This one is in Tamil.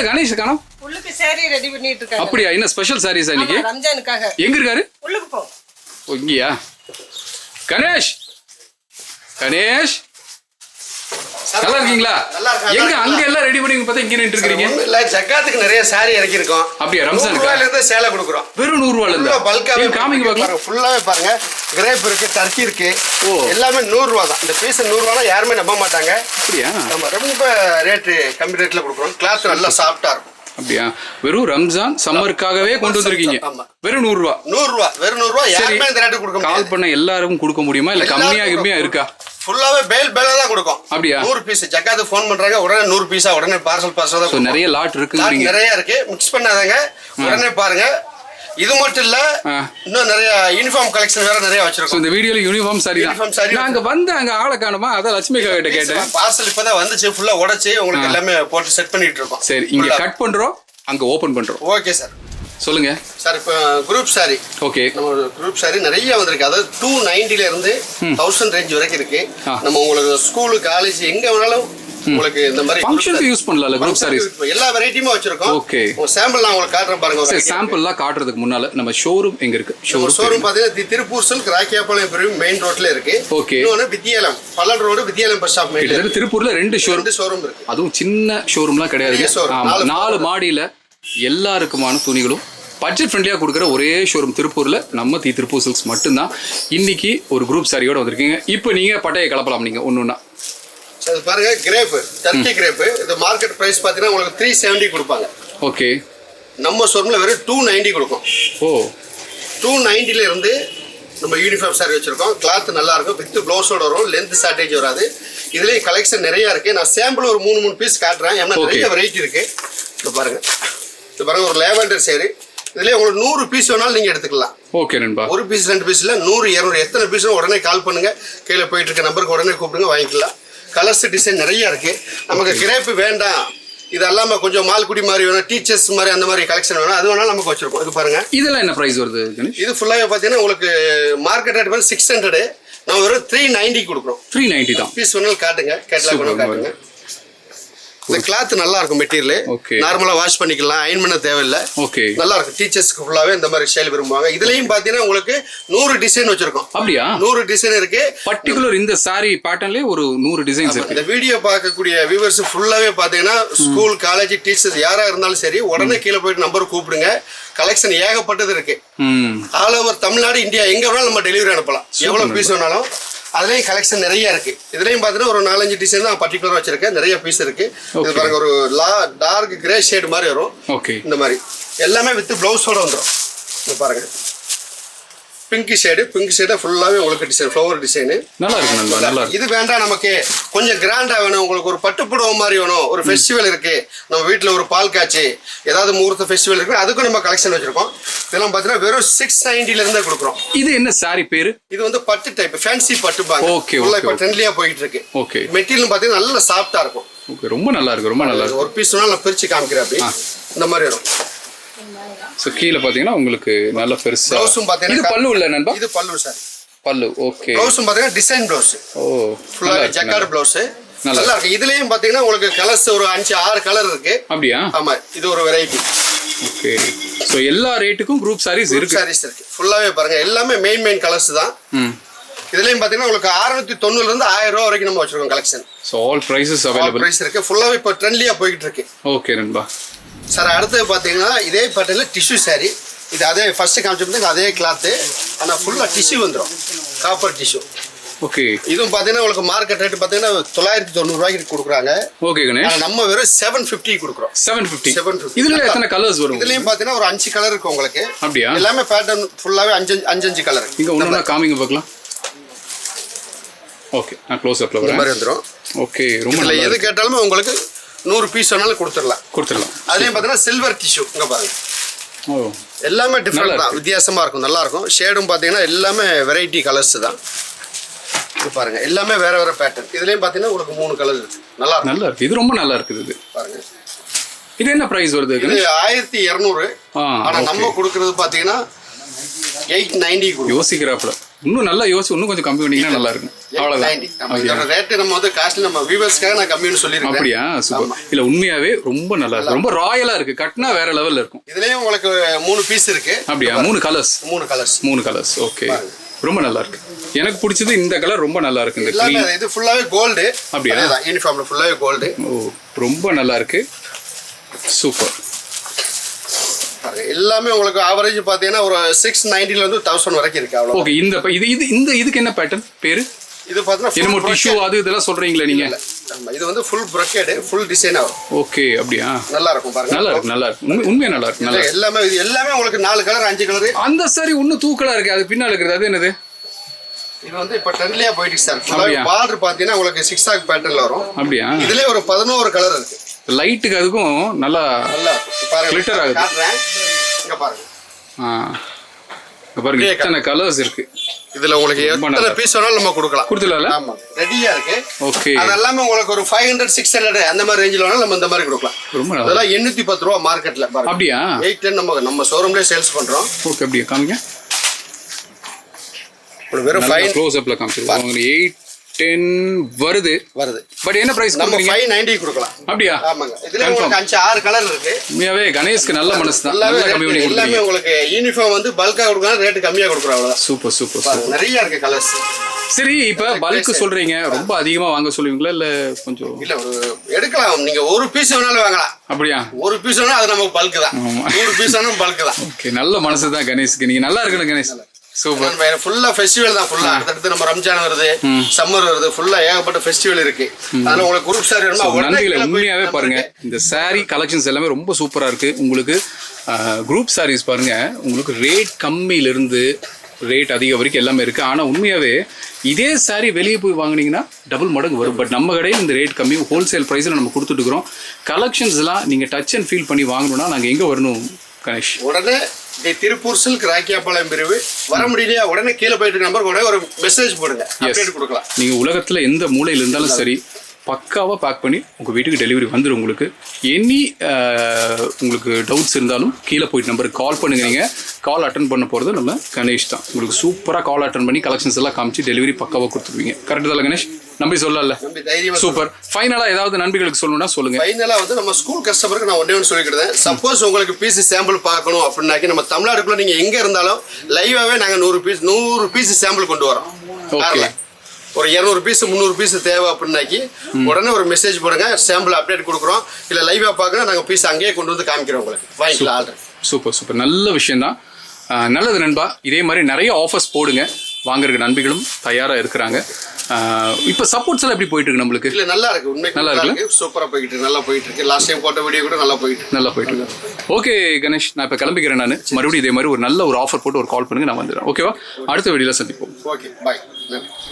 எங்க கணேஷ் காணோம் உள்ளுக்கு சேரி ரெடி பண்ணிட்டு இருக்காங்க அப்படியா? என்ன ஸ்பெஷல் சாரீஸ் இன்னைக்கு? ரம்ஜானுக்காக. எங்க இருக்காரு? உள்ளுக்கு போ. இங்கயா? கணேஷ்! கணேஷ்! நல்லா இருக்கீங்களா? எங்க அங்க எல்லாம் ரெடி பண்ணி பார்த்தா இங்க நின்று இருக்கிறீங்க? ஒண்ணும் இல்ல ஜக்காத்துக்கு நிறைய சாரி இறக்கிருக்கோம் அப்படியா, ரம்ஜானுக்கா? நூறு ரூபாயில இருந்து சேலை கொடுக்குறோம். வெறும் நூறு ரூபாயில இருந்தா பல்காவே நீங்க காமிங்க பார்க்கலாம் ஃபுல்லாவே பாருங்க. கிரேப் இருக்கு டர்க்கி இருக்கு. ஓ. எல்லாமே நூறு ரூபா தான். இந்த பீஸ் நூறு ரூபா யாருமே நம்ப மாட்டாங்க. அப்படியா? நம்ம ரொம்ப ரேட்டு கம்மி ரேட்ல கொடுக்குறோம். கிளாத் நல்லா சாஃப்டா இருக்கும். அப்படியா? வெறும் ரம்ஜான் சம்மருக்காகவே கொண்டு வந்திருக்கீங்க. ஆமா. வெறும் நூறு ரூபா நூறு ரூபா வெறும் நூறு ரூபா சரி யாருமே இந்த ரேட்டு கொடுக்க கால் பண்ண எல்லாருக்கும் கொடுக்க முடியுமா? இல்ல கம்மியா கம்மியா இருக்கா? ஃபுல்லாவே பேல் பேலா தான் கொடுக்கும். அப்படியா? நூறு பீஸ் ஜக்காத்து ஃபோன் பண்றாங்க உடனே நூறு பீஸா உடனே பார்சல் பார்சல் தான். நிறைய லாட் இருக்குங்கிறீங்க. நிறைய இருக்கு. மிக்ஸ் பண்ணாதங்க. உடனே பாருங்க. இது மட்டும் இல்ல. இன்னும் நிறைய யூனிஃபார்ம் கலெக்ஷன் வேற நிறைய வச்சிருக்கோம். இந்த வீடியோல யூனிஃபார்ம் சாரி saree நான் அங்க வந்து அங்க ஆளை காணுமா? அதான் லட்சுமி கிட்ட கேட்டேன். பார்சல் இப்பதான் வந்துச்சு ஃபுல்லா உடைச்சு உங்களுக்கு எல்லாமே போட்டு செட் பண்ணிட்டு இருக்கோம். சரி இங்க கட் பண்றோம் அங்க ஓபன் பண்றோம். ஓகே சார் சொல்லுங்க. சார் இப்போ குரூப் சாரி ஓகே நம்ம குரூப் சாரி நிறைய வந்திருக்கு. அதாவது டூ நைன்டில இருந்து தௌசண்ட் ரேஞ்ச் வரைக்கும் இருக்கு. நம்ம உங்களுக்கு ஸ்கூலு காலேஜ் எங்க வேணாலும் உங்களுக்கு இந்த மாதிரி ஃபங்க்ஷனுக்கு யூஸ் பண்ணலாம்ல குரூப் சாரீஸ் எல்லா வெரைட்டியுமே வச்சிருக்கோம். Okay. ஒரு சாம்பிள் நான் உங்களுக்கு காட்டுறேன் பாருங்க சரி. சாம்பிள்லாம் காட்டுறதுக்கு முன்னால நம்ம ஷோரூம் எங்க இருக்கு? ஷோரூம் ஷோரூம் பாத்தீங்கன்னா திருப்பூர் சில்க் ராக்கியாபாளையம் பிரிவு மெயின் ரோட்ல இருக்கு. Okay. இன்னொன்னு வித்தியாலம் பல்லட் ரோடு வித்தியாலம் பஸ் ஸ்டாப் மெயின் திருப்பூர்ல ரெண்டு ஷோரூம் ஷோரூம் இருக்கு. அதுவும் சின்ன ஷோரூம்லாம். ஆமா நாலு மாடியில எல்லாருக்குமான துணிகளும் பட்ஜெட் ஃப்ரெண்ட்லியா கொடுக்குற ஒரே ஷோரூம் திருப்பூர்ல. நம்ம தி திருப்பூர் சில்க்ஸ் மட்டும்தான். இன்னைக்கு ஒரு குரூப் சாரியோட வந்திருக்கீங்க. இப்போ நீங்க பட்டையை கலப்பலாம் நீங்க ஒண்ணுன்னா அது பாருங்க கிரேப் டர்க்கி கிரேப் இது மார்க்கெட் பிரைஸ் பாத்தீங்கன்னா உங்களுக்கு த்ரீ செவன்டி கொடுப்பாங்க. ஓகே. நம்ம ஷோரூம்ல வெறும் டூ நைன்டி கொடுக்கும். ஓ. டூ நைன்டில இருந்து நம்ம யூனிஃபார்ம் சாரி வச்சிருக்கோம். கிளாத் நல்லா இருக்கும். வித் ப்ளவுஸோட வரும். லென்த் ஷார்டேஜ் வராது. இதுலயே கலெக்ஷன் நிறைய இருக்கு. நான் சாம்பிள் ஒரு மூணு மூணு பீஸ் காட்டுறேன். ஏன்னா. நிறைய வெரைட்டி இருக்கு. இது பாருங்க. இது பாருங்க ஒரு லேவண்டர் சேரி இதுலயே உங்களுக்கு நூறு பீஸ் வேணாலும் நீங்க எடுத்துக்கலாம். ஓகே நண்பா. ஒரு பீஸ் ரெண்டு பீஸ் இல்ல நூறு இரநூறு எத்தனை பீஸ் உடனே கால் பண்ணுங்க. கீழே போயிட்டு இருக்க நம்பருக்கு உடனே கூப்பிடுங்க வாங்கிக்கலாம். கலர்ஸ் டிசைன் நிறைய இருக்கு. நமக்கு கிரேப் வேண்டாம். இது அல்லாம கொஞ்சம் மால்குடி மாதிரி வேணும் டீச்சர்ஸ் மாதிரி அந்த மாதிரி கலெக்ஷன் வேணும். அது வேணாலும் நமக்கு வச்சிருக்கோம் இது பாருங்க. இதெல்லாம் என்ன பிரைஸ் வருது இது ஃபுல்லாகவே பார்த்தீங்கன்னா உங்களுக்கு மார்க்கெட் ரேட் வந்து சிக்ஸ் ஹண்ட்ரடு நம்ம வெறும் த்ரீ நைன்டி கொடுக்குறோம். த்ரீ நைன்டி தான். பீஸ் வேணாலும் காட்டுங்க. கேட்லாக் வேணாலும் காட்டுங்க. இந்த கிளாத் நல்லா இருக்கும் மெட்டீரியல். நார்மலா வாஷ் பண்ணிக்கலாம் அயன் பண்ண தேவையில்லை. ஓகே நல்லா இருக்கும் டீச்சர்ஸ்க்கு ஃபுல்லாவே இந்த மாதிரி ஸ்டைல் விரும்புவாங்க. இதுலயும் பாத்தீங்கன்னா உங்களுக்கு நூறு டிசைன் வச்சிருக்கோம். அப்படியா? நூறு டிசைன் இருக்கு. பர்டிகுலர் இந்த சாரி பேட்டர்ன்லயே ஒரு நூறு டிசைன்ஸ் இருக்கு. இந்த வீடியோ பார்க்கக்கூடிய வியூவர்ஸ் ஃபுல்லாவே பாத்தீங்கன்னா ஸ்கூல் காலேஜ் டீச்சர்ஸ் யாரா இருந்தாலும் சரி உடனே கீழே போயிட்டு நம்பர் கூப்பிடுங்க. கலெக்ஷன் ஏகப்பட்டது இருக்கு. ஆல் ஓவர் தமிழ்நாடு இந்தியா எங்க வேணாலும் நம்ம டெலிவரி அனுப்பலாம். எவ்வளவு பீஸ் வேணாலும். அதுலயும் கலெக்ஷன் நிறைய இருக்கு. இதுலயும் பாத்தீங்கன்னா ஒரு நாலஞ்சு டிசைன் தான் பர்டிகுலரா வச்சிருக்கேன். நிறைய பீஸ் இருக்கு. இது. பாருங்க ஒரு லா டார்க் கிரே ஷேட் மாதிரி வரும். ஓகே இந்த மாதிரி. எல்லாமே வித் பிளவுஸோட வந்துடும் இது பாருங்க. பிங்க் ஷேடு பிங்க் ஷேடு ஃபுல்லாவே உங்களுக்கு டிசைன் ஃப்ளவர் டிசைனு நல்லா இருக்கு நண்பா நல்லா இருக்கு இது வேண்டாம் நமக்கு. கொஞ்சம் கிராண்டா வேணும். உங்களுக்கு ஒரு பட்டுப்புடவை மாதிரி வேணும். ஒரு ஃபெஸ்டிவல் இருக்கு. நம்ம வீட்ல ஒரு பால் காய்ச்சி ஏதாவது முகூர்த்த ஃபெஸ்டிவல் இருக்கு. அதுக்கும் நம்ம கலெக்ஷன் வச்சிருக்கோம். இதெல்லாம் பார்த்தீங்கன்னா வெறும் சிக்ஸ் நைன்டில இருந்தே கொடுக்குறோம். இது என்ன சாரி பேரு? இது வந்து பட்டு டைப் ஃபேன்சி பட்டு பாங்க ஃபுல்லா okay, இப்போ okay. ட்ரெண்ட்லியா போயிட்டு இருக்கு ஓகே மெட்டீரியல் பார்த்தீங்கன்னா நல்ல சாஃப்டா இருக்கும். ஓகே ரொம்ப நல்லா இருக்கு ரொம்ப நல்லா இருக்கு. ஒரு பீஸ் வேணாலும் நான் பிரிச்சு காமிக்கிறேன் அப்படி. இந்த மாதிரி வரும். ஸோ கீழே பார்த்தீங்கன்னா உங்களுக்கு நல்ல பெருசா பாத்தீங்கன்னா இது பல்லு இல்ல நண்பா? இது பல்லு சார் பல்லு ஓகே ப்ளவுஸும் பார்த்தீங்கன்னா டிசைன் ப்ளவுஸ் ஓ ஃபுல்லா ஜக்கார்டு ப்ளவுஸ் நல்லா இருக்கு. இதுலயும் பாத்தீங்கன்னா உங்களுக்கு கலர்ஸ் ஒரு அஞ்சு ஆறு கலர் இருக்கு. அப்படியா? ஆமா இது ஒரு வெரைட்டி ஓகே ஸோ எல்லா ரேட்டுக்கும் குரூப் சாரீஸ் இருக்கு. சாரீஸ் இருக்கு. ஃபுல்லாவே பாருங்க. எல்லாமே மெயின் மெயின் கலர்ஸ் தான். இதுலயும் பாத்தீங்கன்னா உங்களுக்கு அறுநூத்தி தொண்ணூறுல இருந்து ஆயிரம் ரூபா வரைக்கும் நம்ம வச்சிருக்கோம் collection so all prices available price இருக்கு. ஃபுல்லாவே இப்போ ட்ரெண்ட்லியா போய்கிட்டு இருக்கு. ஓகே நண்பா. சார் அடுத்தது பாத்தீங்கன்னா இதே பேட்டர்ல டிஷ்யூ saree. இது அதே ஃபர்ஸ்ட் காமிச்சிருந்தது அதே கிளாத்து ஆனா ஃபுல்லா டிஷ்யூ வந்துடும் காப்பர் டிஷ்யூ ஓகே இதுவும் பாத்தீங்கன்னா உங்களுக்கு மார்க்கெட் ரேட் பாத்தீங்கன்னா தொள்ளாயிரத்தி தொண்ணூறு ரூபாய்க்கு கொடுக்குறாங்க. ஓகே நம்ம வெறும் செவன் ஃபிஃப்டி கொடுக்குறோம். Seven fifty 750. இதுல எத்தனை கலர்ஸ் வரும்? இதுலயும் பாத்தீங்கன்னா ஒரு அஞ்சு கலர் இருக்கு உங்களுக்கு. அப்படியா? எல்லாமே பேட்டர்ன் ஃபுல்லாவே அஞ்சு அஞ்சு அஞ்சு கலர் இங்க ஒன்று காமிங்க பார்க்கலாம். ஓகே நான் க்ளோஸ் இந்த மாதிரி வந்துடும் ஓகே ரொம்ப இதுல நல்லா எது. கேட்டாலுமே உங்களுக்கு நூறு பீஸ் வேணாலும் கொடுத்துடலாம். கொடுத்துடலாம். அதுலயும் பாத்தீங்கன்னா சில்வர் டிஷ்யூ இங்க பாருங்க. ஓ. எல்லாமே டிஃப்ரெண்ட் தான். இருக்கு. வித்தியாசமா இருக்கும் நல்லா இருக்கும். ஷேடும் பாத்தீங்கன்னா எல்லாமே வெரைட்டி கலர்ஸ் தான். இது பாருங்க எல்லாமே வேற வேற பேட்டர்ன் இதுலயும் பாத்தீங்கன்னா உங்களுக்கு மூணு கலர் இருக்கு. நல்லா நல்லா இருக்கு. இது ரொம்ப நல்லா இருக்குது இது. பாருங்க. இது என்ன பிரைஸ் வருது இது ஆயிரத்தி இரநூறு. ஆ ஆனா okay. நம்ம கொடுக்கறது பாத்தீங்கன்னா எயிட் நைன்டி கொடுக்கும் யோசிக்கிறாப்ல இன்னும் நல்லா யோசிச்சு இன்னும் கொஞ்சம் கம்மி பண்ணீங்கன்னா நல்லா இருக்கும். அவ்வளோதான் 90. நம்ம இதோட ரேட்டு நம்ம வந்து காஸ்ட்லி நம்ம வியூவர்ஸ்க்காக நான் கம்மின்னு சொல்லியிருக்கேன். அப்படியா? சூப்பர் இல்ல உண்மையாவே ரொம்ப நல்லா இருக்கு ரொம்ப ராயலா இருக்கு. கட்டினா வேற லெவல்ல இருக்கும். இதுலயும் உங்களுக்கு மூணு பீஸ் இருக்கு. அப்படியா? மூணு கலர்ஸ் மூணு கலர்ஸ் மூணு கலர்ஸ் ஓகே ரொம்ப நல்லா இருக்கு. எனக்கு பிடிச்சது இந்த கலர் ரொம்ப நல்லா இருக்கு. இந்த க்ரீன் இது ஃபுல்லாவே கோல்டு அப்படியா? யூனிஃபார்ம்ல ஃபுல்லாவே கோல்டு ஓ ரொம்ப நல்லா இருக்கு. சூப்பர் எல்லாமே உங்களுக்கு ஆவரேஜ் பாத்தீங்கன்னா ஒரு சிக்ஸ் நைன்டில இருந்து தௌசண்ட் வரைக்கும் இருக்கு அவ்வளவு ஓகே இந்த இது இது இந்த இதுக்கு என்ன பேட்டர்ன் பேரு? இது பாத்தீங்கன்னா full என்னமோ. டிஷ்யூ அது இதெல்லாம் சொல்றீங்களா நீங்க. ஆமா, இது வந்து ஃபுல் brocade ஃபுல் டிசைன் வரும். ஓகே அப்படியா? நல்லா இருக்கும் பாருங்க. நல்லா இருக்கு நல்லா இருக்கு. உண்மை- உண்மையா நல்லா இருக்கு நல்லா எல்லாமே இது எல்லாமே உங்களுக்கு நாலு கலர் அஞ்சு கலர் அந்த சாரி இன்னும் தூக்கலா இருக்கு அது பின்னால இருக்கிறது அது என்னது? இது வந்து இப்ப ட்ரெண்ட்லயா போயிட்டு சார்? பார்டர் பாத்தீங்கன்னா உங்களுக்கு சிக்ஸ் ஆக் பேட்டர்ன்ல வரும். அப்படியா? இதுலயே ஒரு பதினோரு கலர் இருக்கு. லைட்டுக்கு அதுக்கும் நல்லா Glitter ஆகுது. இங்க பாருங்க. எத்தனை கலர்ஸ் இருக்கு. இதுல உங்களுக்கு எத்தனை. பீஸ் வேணாலும் நம்ம கொடுக்கலாம். கொடுத்துடல ஆமா. ரெடியா இருக்கு. ஓகே அது எல்லாமே உங்களுக்கு ஒரு ஃபைவ் ஹண்ட்ரட் சிக்ஸ் ஹண்ட்ரட் அந்த மாதிரி ரேஞ்சில் வேணாலும் நம்ம இந்த மாதிரி கொடுக்கலாம். ரொம்ப அதெல்லாம் எண்ணூத்தி பத்து ரூபா மார்க்கெட்ல பாருங்க. அப்படியா? எயிட் டென் நம்ம நம்ம ஷோரூம்லயே சேல்ஸ் பண்றோம். ஓகே அப்படியா? காமிங்க. வெறும் ஃபைவ் க்ளோஸ் அப்ல காமிச்சிருக்கோம். எயிட் டென் வருது. வருது. பட் என்ன பிரைஸ் நம்ம ஃபைவ் நைன்டி கொடுக்கலாம். அப்படியா? ஆமாங்க. இதுல உங்களுக்கு அஞ்சு ஆறு கலர் இருக்கு. உண்மையாவே கணேஷ்க்கு நல்ல மனசு தான். நல்லா கம்மி rate- பண்ணி எல்லாமே உங்களுக்கு யூனிஃபார்ம் வந்து பல்கா கொடுக்கலாம் ரேட்டு கம்மியா கொடுக்குறோம் அவ்வளவுதான். சூப்பர் சூப்பர் நிறைய இருக்கு கலர்ஸ் சரி இப்ப பல்க் சொல்றீங்க. ரொம்ப அதிகமா வாங்க சொல்லுவீங்களா இல்ல கொஞ்சம் இல்ல ஒரு எடுக்கலாம். நீங்க ஒரு பீஸ் வேணாலும் வாங்கலாம். அப்படியா? ஒரு பீஸ் வேணா அது நமக்கு பல்க் தான். நூறு பீஸ் வேணாலும் பல்க் தான். ஓகே நல்ல மனசு தான் கணேஷ்க்கு. நீங்க நல்லா இருக்கணும் கணேஷ். சூப்பர். ஃபுல்லா ஃபெஸ்டிவல் தான் ஃபுல்லா அடுத்தடுத்து நம்ம ரம்ஜான் வருது சம்மர் வருது ஃபுல்லா ஏகப்பட்ட ஃபெஸ்டிவல் இருக்கு. அதனால உங்களுக்கு குரூப் சாரி வேணுமா? நன்றிகளை உண்மையாவே பாருங்க. இந்த saree கலெக்ஷன்ஸ் எல்லாமே ரொம்ப சூப்பரா இருக்கு. உங்களுக்கு குரூப் sarees பாருங்க. உங்களுக்கு ரேட் கம்மியில இருந்து ரேட் அதிகம் வரைக்கும் எல்லாமே இருக்கு. ஆனா உண்மையாவே இதே saree வெளியே போய் வாங்குனீங்கன்னா டபுள் மடங்கு வரும். பட் நம்ம கடையில் இந்த ரேட் கம்மி ஹோல்சேல் ப்ரைஸில் நம்ம கொடுத்துட்டு இருக்கிறோம். கலெக்ஷன்ஸ் எல்லாம் நீங்க டச் அண்ட் ஃபீல் பண்ணி வாங்கணும்னா நாங்க எங்க வரணும் கணேஷ்? உடனே இந்த திருப்பூர் சில்க் ராக்கியாப்பாளையம் பிரிவு. வர முடியலையா? உடனே கீழே போயிட்டு நம்பருக்கு உடனே ஒரு மெசேஜ் போடுங்க. அப்டேட் கொடுக்கலாம். நீங்க உலகத்துல எந்த மூலையில இருந்தாலும் சரி பக்காவா பேக் பண்ணி உங்க வீட்டுக்கு டெலிவரி வந்துடும் உங்களுக்கு. எனி உங்களுக்கு டவுட்ஸ் இருந்தாலும் கீழே போயிட்டு நம்பருக்கு கால் பண்ணுங்க நீங்க. கால் அட்டன் பண்ண போறது நம்ம கணேஷ் தான். உங்களுக்கு சூப்பரா கால் அட்டன் பண்ணி கலெக்ஷன்ஸ் எல்லாம் காமிச்சு டெலிவரி பக்காவா கொடுத்துருவீங்க. கரெக்ட் தான் கணேஷ்? நம்பி சொல்லல. சூப்பர் ஃபைனலா ஏதாவது நண்பிகளுக்கு சொல்லணும்னா சொல்லுங்க. ஃபைனலா வந்து நம்ம ஸ்கூல் கஸ்டமருக்கு நான் ஒன்றே ஒன்று சொல்லிக்கிட்டேன் சப்போஸ் உங்களுக்கு பீஸ் சாம்பிள் பார்க்கணும் அப்படின்னாக்கி நம்ம தமிழ்நாடுக்குள்ள நீங்க எங்க இருந்தாலும் லைவாவே நாங்க நூறு பீஸ் நூறு பீஸ் சாம்பிள் கொண்டு வரோம். Okay. ஒரு இரநூறு பீஸ் முந்நூறு பீஸ் தேவை அப்படின்னாக்கி உடனே ஒரு மெசேஜ் போடுங்க சாம்பிள் அப்டேட் கொடுக்குறோம். இல்ல லைவா பார்க்கணும் நாங்க பீஸ் அங்கேயே கொண்டு வந்து காமிக்கிறோம் உங்களுக்கு. வாங்கிக்கலாம் ஆர்டர் சூப்பர் சூப்பர். நல்ல விஷயம்தான். ஆஹ் நல்லது நண்பா. இதே மாதிரி நிறைய ஆஃபர்ஸ் போடுங்க. வாங்குறதுக்கு நண்பிகளும் தயாரா இருக்கிறாங்க. இப்போ சப்போர்ட்ஸ் எல்லாம் எப்படி போயிட்டு இருக்கு நம்மளுக்கு? இல்ல நல்லா இருக்கு. உண்மை நல்லா? இருக்கு. சூப்பரா போயிட்டு இருக்கு. நல்லா போயிட்டு இருக்கு. லாஸ்ட் டைம் போட்ட வீடியோ கூட நல்லா போயிட்டு நல்லா போயிட்டு இருக்கு. ஓகே கணேஷ் நான் இப்போ கிளம்பிக்கிறேன் நான். மறுபடியும் இதே மாதிரி ஒரு நல்ல ஒரு ஆஃபர் போட்டு ஒரு கால் பண்ணுங்க. நான் வந்துடுறேன். ஓகேவா அடுத்த வீடியோல சந்திப்போம். Okay bye